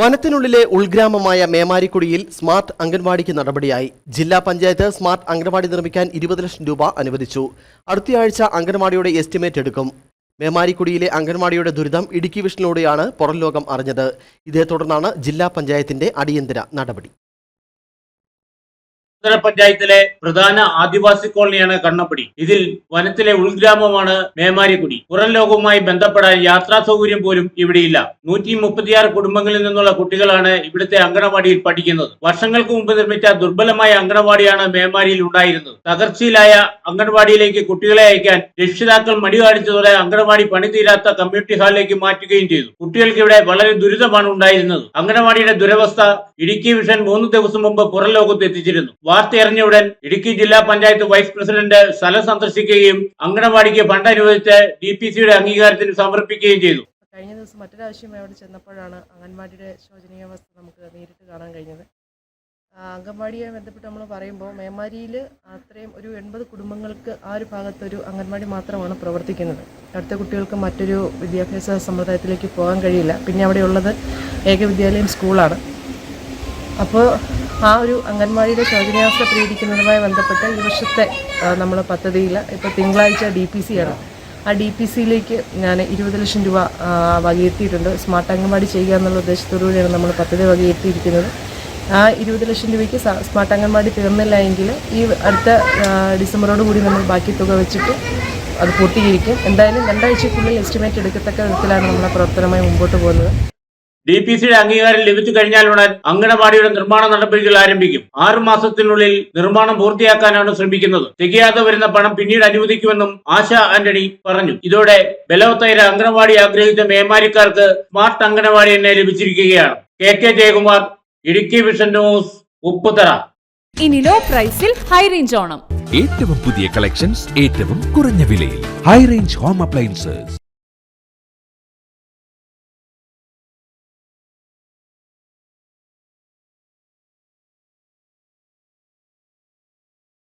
വനത്തിനുള്ളിലെ ഉൾഗ്രാമമായ മേമാരിക്കുടിയിൽ smart അംഗൻവാടിക്ക് നടപടിയായി. ജില്ലാ panchayat smart anganwadi നിർമ്മിക്കാൻ ഇരുപത് ലക്ഷം രൂപ അനുവദിച്ചു. അടുത്തയാഴ്ച അംഗൻവാടിയുടെ എസ്റ്റിമേറ്റ് എടുക്കും. മേമാരിക്കുടിയിലെ അംഗൻവാടിയുടെ ദുരിതം ഇടുക്കി വിഷനിലൂടെയാണ് പുറംലോകം അറിഞ്ഞത്. ഇതേ തുടർന്നാണ് ജില്ലാ പഞ്ചായത്തിന്റെ അടിയന്തര നടപടി. ഉത്തര പഞ്ചായത്തിലെ പ്രധാന ആദിവാസി കോളനിയാണ് കണ്ണപ്പടി. ഇതിൽ വനത്തിലെ ഉൾഗ്രാമമാണ് മേമാരിക്കുടി. പുറം ലോകവുമായി ബന്ധപ്പെടാൻ യാത്രാ സൗകര്യം പോലും ഇവിടെയില്ല. നൂറ്റി മുപ്പത്തിയാറ് കുടുംബങ്ങളിൽ നിന്നുള്ള കുട്ടികളാണ് ഇവിടുത്തെ അങ്കണവാടിയിൽ പഠിക്കുന്നത്. വർഷങ്ങൾക്ക് മുമ്പ് നിർമ്മിച്ച ദുർബലമായ അങ്കണവാടിയാണ് മേമാരിയിൽ ഉണ്ടായിരുന്നത്. തകർച്ചയിലായ അങ്കണവാടിയിലേക്ക് കുട്ടികളെ അയക്കാൻ രക്ഷിതാക്കൾ മടി കാണിച്ചതോടെ അങ്കണവാടി പണിതീരാത്ത കമ്മ്യൂണിറ്റി ഹാളിലേക്ക് മാറ്റുകയും ചെയ്തു. കുട്ടികൾക്ക് ഇവിടെ വളരെ ദുരിതമാണ് ഉണ്ടായിരുന്നത്. അങ്കണവാടിയുടെ ദുരവസ്ഥ ഇടുക്കി വിഷൻ മൂന്ന് ദിവസം മുമ്പ് പുറം ലോകത്ത് എത്തിച്ചിരുന്നു. വാർത്തയറിഞ്ഞയുടൻ ഇടുക്കി ജില്ലാ പഞ്ചായത്ത് വൈസ് പ്രസിഡന്റ് സ്ഥലം സന്ദർശിക്കുകയും അങ്കണവാടിക്ക് ഫണ്ട് അനുവദിച്ച് ഡി പി സിയുടെ അംഗീകാരത്തിന് സമർപ്പിക്കുകയും ചെയ്തു. കഴിഞ്ഞ ദിവസം മറ്റൊരാവശ്യം അവിടെ ചെന്നപ്പോഴാണ് അംഗൻവാടിയുടെ ശോചനീയാവസ്ഥ നമുക്ക് നേരിട്ട് കാണാൻ കഴിഞ്ഞത്. അംഗൻവാടിയുമായി അംഗൻവാടിയെ ബന്ധപ്പെട്ട് നമ്മൾ പറയുമ്പോൾ മേമാരിയിൽ അത്രയും ഒരു എൺപത് കുടുംബങ്ങൾക്ക് ആ ഒരു ഭാഗത്തൊരു അംഗൻവാടി മാത്രമാണ് പ്രവർത്തിക്കുന്നത്. അടുത്ത കുട്ടികൾക്ക് മറ്റൊരു വിദ്യാഭ്യാസ സമ്പ്രദായത്തിലേക്ക് പോകാൻ കഴിയില്ല. പിന്നെ അവിടെയുള്ളത് ഏകവിദ്യാലയം സ്കൂളാണ്. അപ്പോൾ ആ ഒരു അംഗൻവാടിയുടെ ശോചനീയാവസ്ഥ പ്രീതിക്കുന്നതുമായി ബന്ധപ്പെട്ട് ഈ വർഷത്തെ നമ്മൾ പദ്ധതിയിൽ ഇപ്പോൾ തിങ്കളാഴ്ച ഡി പി സി ആണ്. ആ ഡി പി സിയിലേക്ക് ഞാൻ ഇരുപത് ലക്ഷം രൂപ വകയിരുത്തിയിട്ടുണ്ട്. സ്മാർട്ട് അംഗൻവാടി ചെയ്യുക എന്നുള്ള ഉദ്ദേശത്തോടുകൂടിയാണ് നമ്മൾ പദ്ധതി വകയിരുത്തിയിരിക്കുന്നത്. ആ ഇരുപത് ലക്ഷം രൂപയ്ക്ക് സ്മാർട്ട് അംഗൻവാടി തീർന്നില്ല എങ്കിൽ ഈ അടുത്ത ഡിസംബറോട് കൂടി നമ്മൾ ബാക്കി തുക വെച്ചിട്ട് അത് പൂർത്തീകരിക്കും. എന്തായാലും രണ്ടാഴ്ചക്കുള്ളിൽ എസ്റ്റിമേറ്റ് എടുക്കത്തക്ക വിധത്തിലാണ് നമ്മൾ പ്രവർത്തനമായി മുമ്പോട്ട് പോകുന്നത്. ഡി പി സിയുടെ അംഗീകാരം ലഭിച്ചു കഴിഞ്ഞാലുടൻ അങ്കണവാടിയുടെ നിർമ്മാണ നടപടികൾ ആരംഭിക്കും. ആറു മാസത്തിനുള്ളിൽ നിർമ്മാണം പൂർത്തിയാക്കാനാണ് ശ്രമിക്കുന്നത്. തികയാതെ വരുന്ന പണം പിന്നീട് അനുവദിക്കുമെന്നും ആശ ആന്റണി പറഞ്ഞു. ഇതോടെ ബലവത്തൈര അംഗനവാടി ആഗ്രഹിച്ച മേമാരിക്കാർക്ക് സ്മാർട്ട് അംഗനവാടി തന്നെ ലഭിച്ചിരിക്കുകയാണ്. K K Jayakumar Idukki vision news Upputhara. ഇനി ലോ പ്രൈസിൽ ഹൈ റേഞ്ച് ഓണം. ഏറ്റവും പുതിയ കളക്ഷൻസ് ഏറ്റവും കുറഞ്ഞ വിലയിൽ. High range home appliances